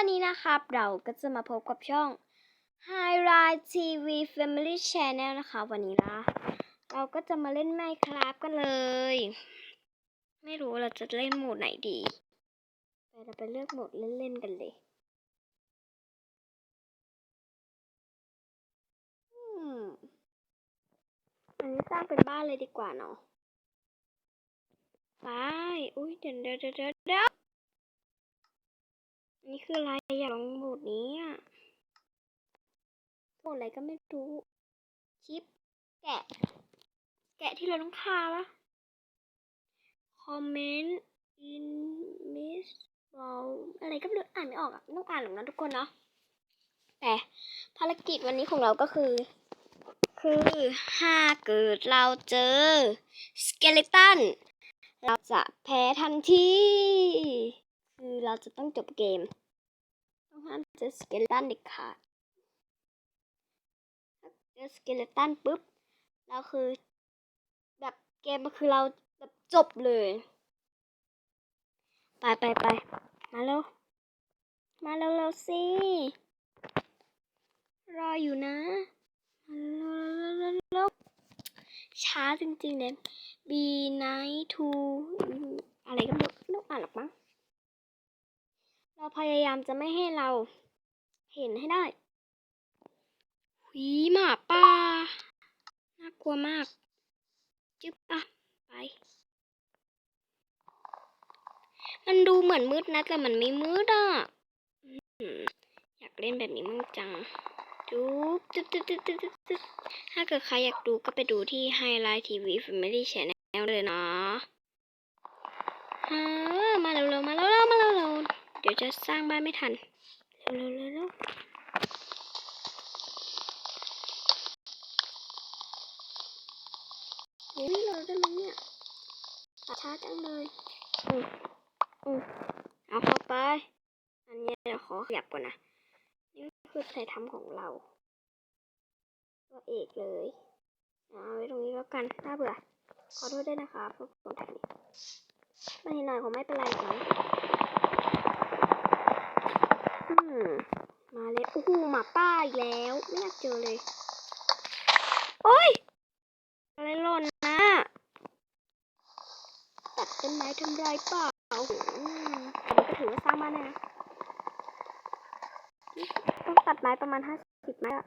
วันนี้นะครับ เราก็จะมาพบกับช่อง Highlight TV Family Channel นะคะ วันนี้นะ เราก็จะมาเล่น Minecraft กันเลย ไม่รู้เราจะเล่นโหมดไหนดีไปเราไปเลือกโหมดเล่นๆกันเลยอันนี้สร้างเป็นบ้านเลยดีกว่าเนาะไปอุ้ยเดี๋ยวเดี๋ยวเดี๋ยวเดี๋ยว นี่คืออะไรอยากลองโหมดนี้อะโหมดอะไรก็ไม่รู้ชิป แกะ แกะที่เราต้องคาปะคอมเมนต์อินมิสบอลอะไรก็ไม่รู้อ่านไม่ออกอะต้องอ่านหรอกนะทุกคนเนาะแต่ภารกิจวันนี้ของเราก็คือ คือถ้าเกิดเราเจอสเกเลตันเราจะแพ้ทันที คือเราจะต้องจบเกม ต้องห้ามเจอสเกเลตันเด็ดขาดถ้าเจอสเกเลตันปุ๊บ เราคือ แบบเกมมันคือเราแบบจบเลย ไปไปไปมาเร็วมาเร็วเร็วสิ รออยู่นะมาเร็วเร็วเร็วช้าจริงๆเลย B nice to อะไรก็ไม่รู้ต้องอ่านหรอกมั้ง เราพยายามจะไม่ให้เรา เห็นให้ได้หุยหมาป่าน่ากลัวมาก จึ๊บอะไป มันดูเหมือนมืดนะแต่มันไม่มืดอะอยากเล่นแบบนี้มั่งจังจุ๊บจุ๊บจุ๊บจุ๊บจุ๊บจุ๊บถ้าเกิดใครอยากดูก็ไปดูที่ Highlight TV Family Channel เลยเนาะฮ่ามาเร็วๆมาเร็วๆมาเร็วๆ เดี๋ยวจะสร้างบ้านไม่ทัน เร็วๆเร็วๆอุ้ยเราได้ไหมเนี่ยตัดช้าจังเลยอืมอืมเอาเข้าไป อันนี้เดี๋ยวขอขยับก่อนนะ นี่คือใส่ทำของเราตัวเอกเลยเอาไว้ตรงนี้แล้วกันน่าเบื่อ ขอโทษด้วยนะคะพวกผมถ่ายนี่ไม่หน่อยคงไม่เป็นไรหรอกนะอื มมาเลยโอ้โหหมาป้าอีกแล้ว ไม่อยากเจอเลย โอ้ย อะไรหล่นนะ ตัดต้นไม้ทำลายเปล่าอืมอันนี้ก็ถือว่าสร้างบ้านได้นะ ต้องตัดไม้ประมาณห้าสิบไม้อะ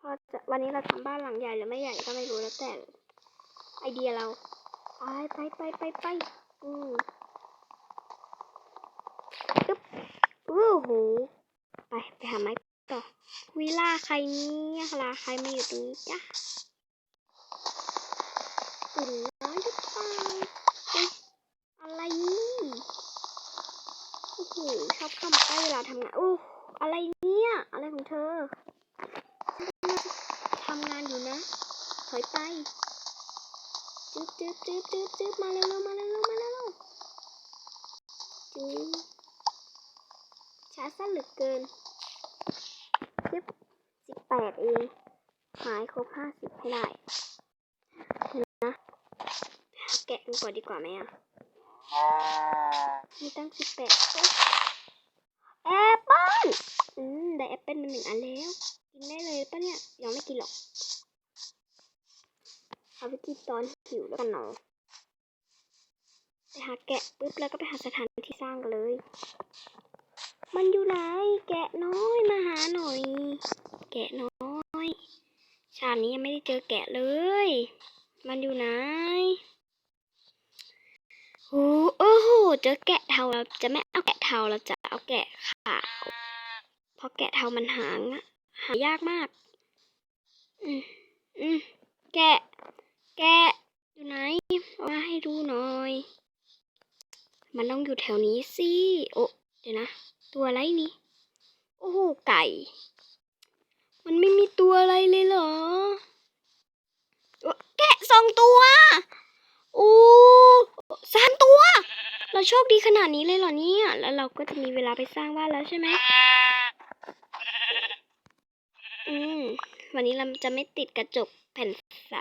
พอจะวันนี้เราทำบ้านหลังใหญ่หรือไม่ใหญ่ก็ไม่รู้แล้วแต่ ไอเดียเรา ไปไปไปไปไปอืมปึ๊บอู้ หูไปไปหาไม้ต่อวิล่าใครเนี่ยลาใครมาอยู่ตรงนี้จ้ะตุ่นน้อยหรือเปล่าอะไรนี่โอ้โหชอบทำใกล้เวลาทำงานโอ้อะไรเนี่ย อะไรของเธอทำงานอยู่นะ ถอยไปจึ๊บจึ๊บจึ๊บจึ๊บจึ๊บมาเร็วมาเร็วมาเร็วจึ๊บ ช้าสั้นเหลือเกินจึ๊บสิบแปดเองหายครบห้าสิบให้ได้นะหาแกะกันก่อนดีกว่าไหมอะมีตั้งสิบแปดแอปเปิ้ลอืมได้แอปเปิ้ลมาหนึ่งอันแล้ว กินได้เลยปะเนี่ยยังไม่กินหรอกเอาไปกินตอนหิวแล้วกันเนาะไปหาแกะปุ๊บแล้วก็ไปหาสถานที่สร้างกันเลย มันอยู่ไหน แกะน้อยมาหาหน่อย แกะน้อยชาตินี้ยังไม่ได้เจอแกะเลย มันอยู่ไหนโอ้โอ้โหเจอแกะเทาเราจะไม่เอาแกะเทาเราจะเอาแกะขาวเพราะแกะเทามันหางอะหายากมาก อืมอืมแกะ แกะอยู่ไหนมาให้ดูหน่อย มันต้องอยู่แถวนี้สิ โอ้เดี๋ยวนะ ตัวอะไรนี่ โอ้โห ไก่ มันไม่มีตัวอะไรเลยเหรอ แกะสองตัวโอ้สามตัว เราโชคดีขนาดนี้เลยเหรอเนี่ย แล้วเราก็จะมีเวลาไปสร้างบ้านแล้วใช่ไหมอืม วันนี้เราจะไม่ติดกระจกแผ่นใส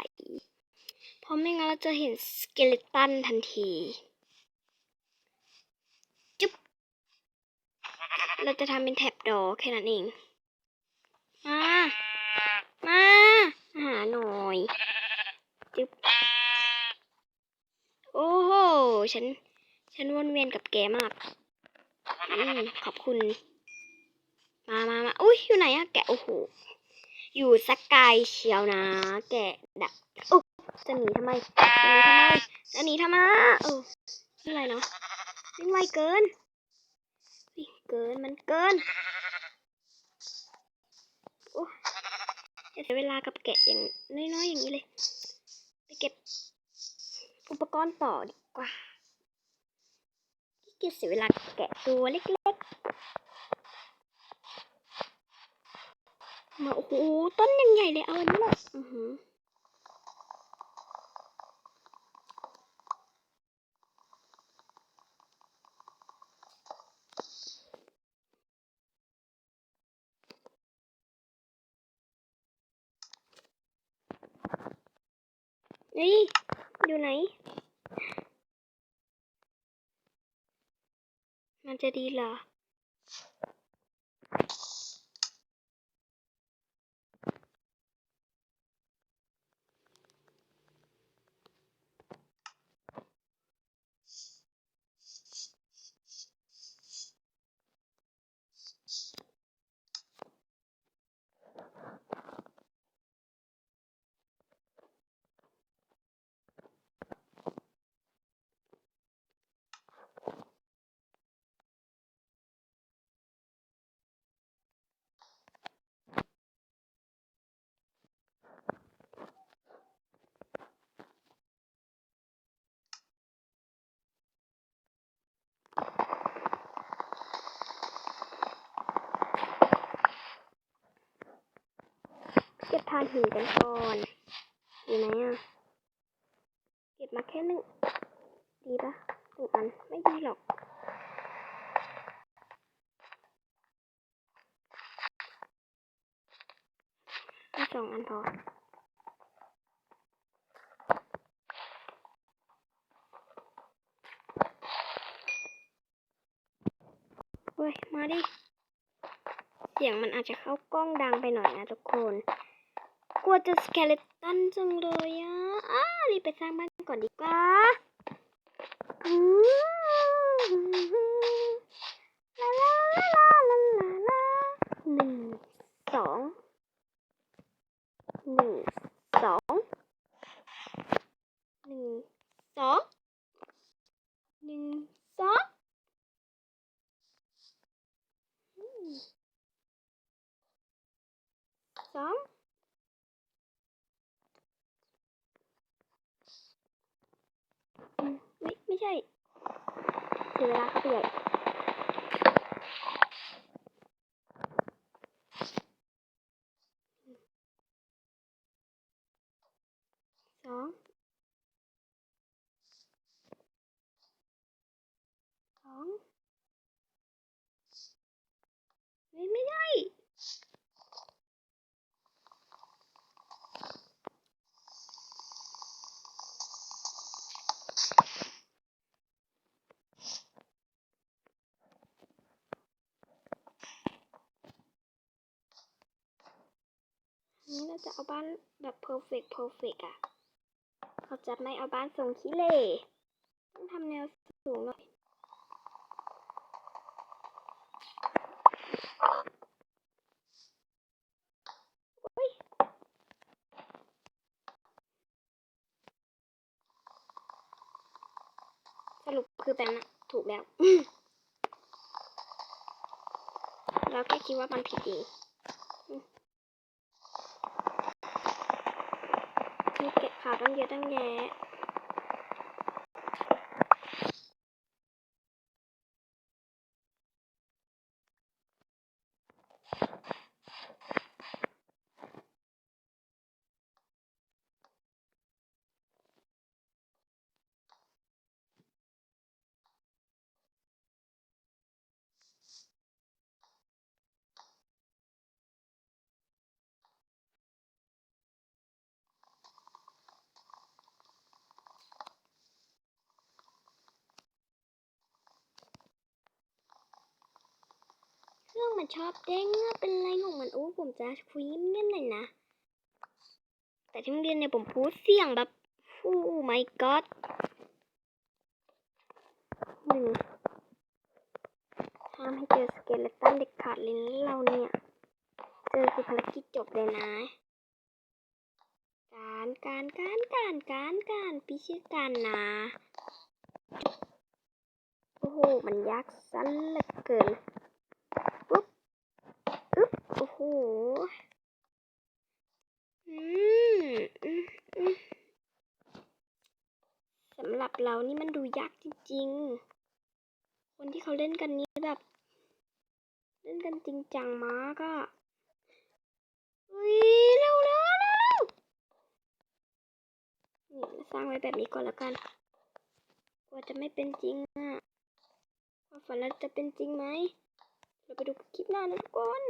เพราะไม่งั้นเราจะเห็นสเกเลตันทันที จุ๊บ เราจะทำเป็นแท็บดอแค่นั้นเอง มา มาหาหน่อยจึ๊บโอ้โห ฉัน ฉันวนเวียนกับแกมาก อืม ขอบคุณ มามามาอุ้ยอยู่ไหนอะแกะโอ้โห อยู่สกายเชียวนะ แกะดักโอ้จะหนีทำไม จะหนีทำไม จะหนีทำไมเออไม่เป็นไรเนาะวิ่งไวเกินวิ่ง เกินมันเกินโอ้จะเสียเวลากับแกะอย่างน้อยๆอย่างนี้เลย ไปเก็บ อุปกรณ์ต่อดีกว่าขี้เกียจเสียเวลากแกะตัวเล็กๆมาโอ้โหต้นยังใหญ่เลยเอาอันนี้แหละอือหือ นี่อยู่ไหน มันจะดีเหรอ ทานหินกันก่อนอยู่ไหนอะ เก็บมาแค่หนึ่ง ดีปะหนึ่งอัน ไม่ดีหรอก สองอันพอเฮ้ย มาดิ เสียงมันอาจจะเข้ากล้องดังไปหน่อยนะทุกคน ลัวจะสเกเลตันจังเลยอะอ้ารีบไปสร้างบ้านก่อนดีกว่าลาลาลาลาลาลาหนึ่งสองหนึ่งสองหนึ่งสองหนึ่งสองสอง อืม ไม่ไม่ใช่เสียเวลาเข้าไปใหญ่สองสองไม่ไม่ได้นี่เรา จะเอาบ้านแบบ perfect perfect อะ เขาจะไม่เอาบ้านทรงขี้เหร่ต้องทำแนวสูงหน่อยอุ๊ยสรุปคือแปลนะถูกแล้ว เราแค่คิดว่ามันผิดเองอืมมี เก็บข่าวตั้งเยอะตั้งแยะ มันชอบเด้งอเป็นไรของมันอู้ผมจะคุยเงียบๆหน่อยนะ แต่ที่โรงเรียนเนี่ยผมพูดเสียงแบบโอ้ my god หนึ่งห้ามให้เจอสเกเลตันเด็กขาดเลยนะเราเนี่ย เจอคือภารกิจจบเลยนะ การการการการการการพี่ชื่อการนะโอ้โห มันยากสั้นเหลือเกิน หอืมอืมอืมสำหรับเรานี่มันดูยากจริง ๆ คนที่เขาเล่นกันนี้แบบ เล่นกันจริงจังมากอะอุ้ยเร็วเร็วเร็วนี่สร้างไว้แบบนี้ก่อนแล้วกัน กลัวจะไม่เป็นจริงอะความฝันเราจะเป็นจริงไหม เราไปดูคลิปหน้านะทุกคน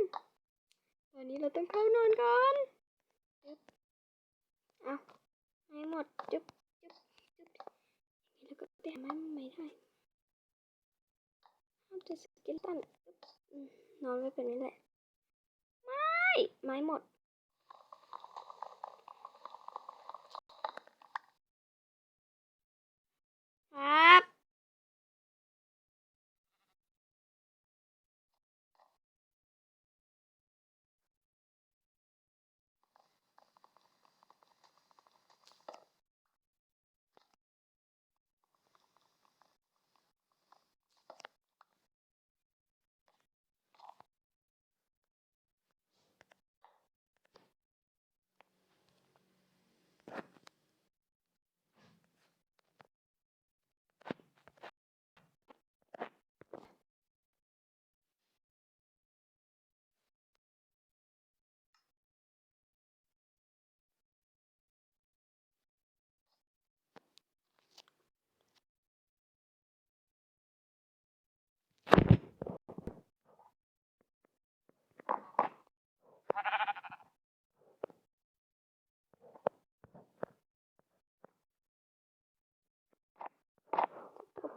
อนนี้เราต้องเข้านอนก่อนจึ๊บเอาให้หมดจุ๊บจุ๊บจุ๊บแล้วก็แต่ไม่ไม่ได้ห้ามจะสกิลตันนอนไว้แบบนี้แหละ ไม่ ไม้หมดครับ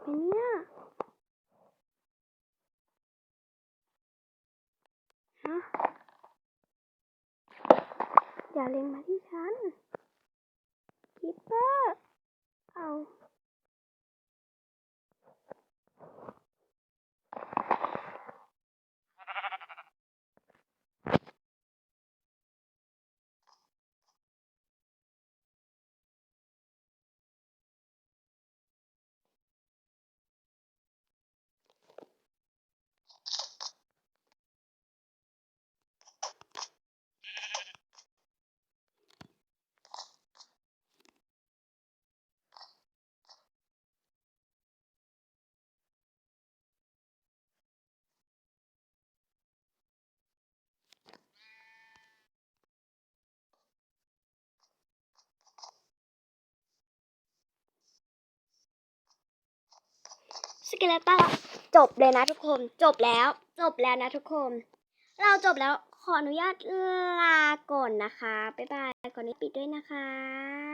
ไหมเนี่ย ฮะ อย่าเล็งมาที่ฉันคิปเปอร์ เอา เกเลตันจบเลยนะทุกคน จบแล้ว จบแล้วนะทุกคน เราจบแล้วขออนุญาตลาก่อนนะคะ บ๊ายบายก่อนนี้ปิดด้วยนะคะ